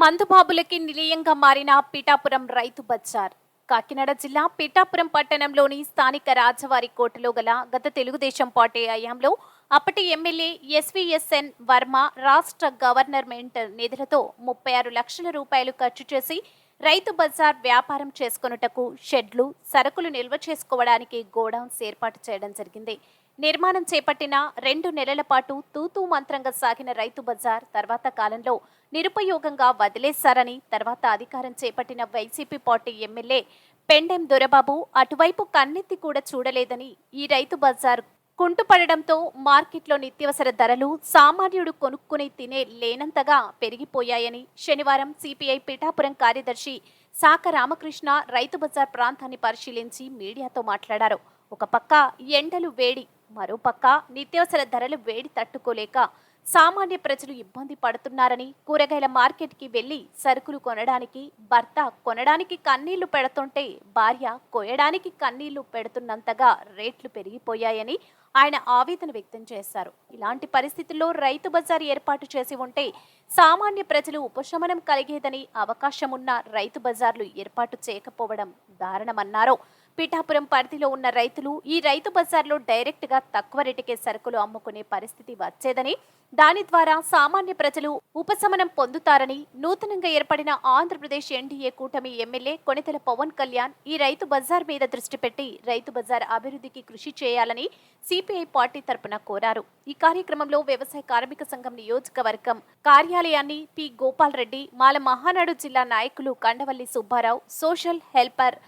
మందుబాబులకి నిలయంగా మారిన పిఠాపురం రైతు బజార్. కాకినాడ జిల్లా పిఠాపురం పట్టణంలోని స్థానిక రాజవారి కోటలో గల గత తెలుగుదేశం పార్టీ హయాంలో అప్పటి ఎమ్మెల్యే ఎస్విఎస్ఎన్ వర్మ రాష్ట్ర గవర్నమెంట్ నిధులతో ముప్పై ఆరు లక్షల రూపాయలు ఖర్చు చేసి రైతు బజార్ వ్యాపారం చేసుకొనుటకు షెడ్లు సరుకులు నిల్వ చేసుకోవడానికి గోడౌన్స్ ఏర్పాటు చేయడం జరిగింది. నిర్మాణం చేపట్టిన రెండు నెలల పాటు తూతూ మంత్రంగా సాగిన రైతు బజార్ తర్వాత కాలంలో నిరుపయోగంగా వదిలేశారని తర్వాత అధికారం చేపట్టిన YCP party MLA Pendem Dorababu అటువైపు కన్నెత్తి కూడా చూడలేదని ఈ రైతు బజార్ కుంటుపడడంతో మార్కెట్లో నిత్యవసర ధరలు సామాన్యుడు కొనుక్కుని తినే లేనంతగా పెరిగిపోయాయని శనివారం సిపిఐ పిఠాపురం కార్యదర్శి సాక రామకృష్ణ రైతు బజార్ ప్రాంతాన్ని పరిశీలించి మీడియాతో మాట్లాడారు. ఒక పక్క ఎండలు వేడి మరోపక్క నిత్యావసర ధరలు వేడి తట్టుకోలేక సామాన్య ప్రజలు ఇబ్బంది పడుతున్నారని కూరగాయల మార్కెట్కి వెళ్ళి సరుకులు కొనడానికి భర్త కొనడానికి కన్నీళ్ళు పెడుతుంటే భార్య కోయడానికి కన్నీళ్ళు పెడుతున్నంతగా రేట్లు పెరిగిపోయాయని ఆయన ఆవేదన వ్యక్తం చేశారు. ఇలాంటి పరిస్థితుల్లో రైతు బజార్ ఏర్పాటు చేసి ఉంటే సామాన్య ప్రజలు ఉపశమనం కలిగేదని అవకాశమున్న రైతు బజార్లు ఏర్పాటు చేయకపోవడం దారుణమన్నారు. పిఠాపురం పరిధిలో ఉన్న రైతులు ఈ రైతు బజార్లో డైరెక్ట్గా తక్కువ రేటుకే సరుకులు అమ్ముకునే పరిస్థితి వచ్చేదని దాని ద్వారా సామాన్య ప్రజలు ఉపశమనం పొందుతారని నూతనంగా ఏర్పడిన ఆంధ్రప్రదేశ్ ఎన్డీఏ కూటమి ఎమ్మెల్యే కొనితెల పవన్ కళ్యాణ్ ఈ రైతు బజార్ మీద దృష్టి పెట్టి రైతు బజార్ అభివృద్ధికి కృషి చేయాలని సిపిఐ పార్టీ తరపున కోరారు. ఈ కార్యక్రమంలో వ్యవసాయ కార్మిక సంఘం నియోజకవర్గం కార్యాలయాన్ని పి గోపాల్ రెడ్డి మాల మహానాడు జిల్లా నాయకులు Kandavalli Subbarao social helper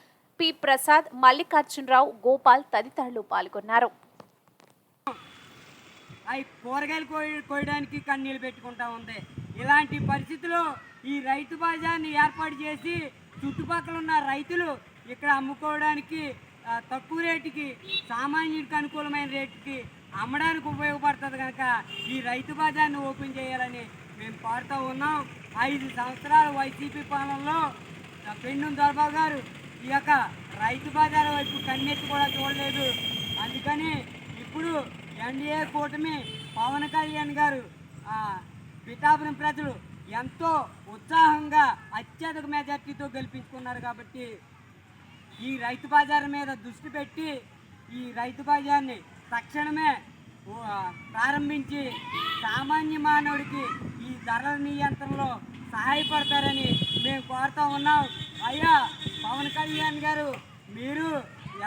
P Prasad Mallikarjunarao Gopal తదితరులు పాల్గొన్నారు. అవి కూరగాయలు కోయ కోయడానికి కన్నీళ్ళు పెట్టుకుంటా ఉంది. ఇలాంటి పరిస్థితుల్లో ఈ రైతు బజార్ని ఏర్పాటు చేసి చుట్టుపక్కల ఉన్న రైతులు ఇక్కడ అమ్ముకోవడానికి తక్కువ రేటుకి సామాన్యుడికి అనుకూలమైన రేటుకి అమ్మడానికి ఉపయోగపడుతుంది కనుక ఈ రైతు బజార్ని ఓపెన్ చేయాలని మేము కోరుతూ ఉన్నాం. ఐదు సంవత్సరాలు వైసీపీ పాలనలో ఆ, పెన్ను దొరబాబు గారు ఈ యొక్క రైతు బజార్ వైపు కన్నెత్తి కూడా చూడలేదు. అందుకని ఇప్పుడు ఎన్డీఏ కూటమి పవన్ కళ్యాణ్ గారు ఆ, పిఠాపురం ప్రజలు ఎంతో ఉత్సాహంగా అత్యధిక మెజార్టీతో గెలిపించుకున్నారు కాబట్టి ఈ రైతు బజార్ మీద దృష్టి పెట్టి ఈ రైతు బజార్ని తక్షణమే ప్రారంభించి సామాన్య మానవుడికి ఈ ధరల నియంత్రణలో సహాయపడతారని మేము కోరుతా ఉన్నాం. అయ్యా! పవన్ కళ్యాణ్ గారు మీరు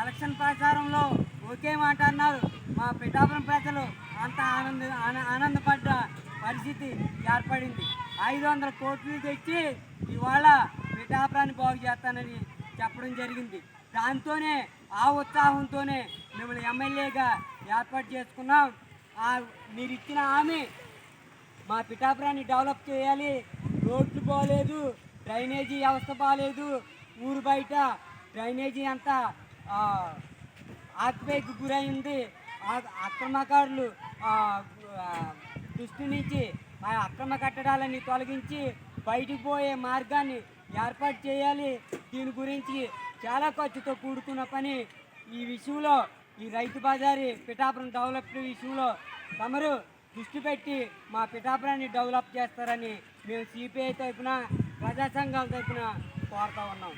ఎలక్షన్ ప్రచారంలో ఒకే మాట అన్నారు. మా పిఠాపురం ప్రజలు అంత ఆనంద ఆనందపడ్డ పరిస్థితి ఏర్పడింది. ఐదు వందల కోట్లు తెచ్చి ఇవాళ పిఠాపురాన్ని బాగు చేస్తానని చెప్పడం జరిగింది. దాంతోనే ఆ ఉత్సాహంతోనే మిమ్మల్ని ఎమ్మెల్యేగా ఏర్పాటు చేసుకున్నాం. ఆ మీరు ఇచ్చిన హామీ మా పిఠాపురాన్ని డెవలప్ చేయాలి. రోడ్లు బాగలేదు డ్రైనేజీ వ్యవస్థ బాగాలేదు ఊరు బయట డ్రైనేజీ అంతా ఆ, గురైంది. ఆ- అక్రమకారులు దృష్టి నుంచి ఆ అక్రమ కట్టడాలని తొలగించి బయటికి పోయే మార్గాన్ని ఏర్పాటు చేయాలి. దీని గురించి చాలా ఖర్చుతో కూడుకున్న పని. ఈ విషయంలో ఈ రైతు బజారి పిఠాపురం డెవలప్ విషయంలో తమరు దృష్టి పెట్టి మా పిఠాపురాన్ని డెవలప్ చేస్తారని మేము సిపిఐ తరఫున ప్రజా సంఘాల తరఫున కోరుతా ఉన్నాం.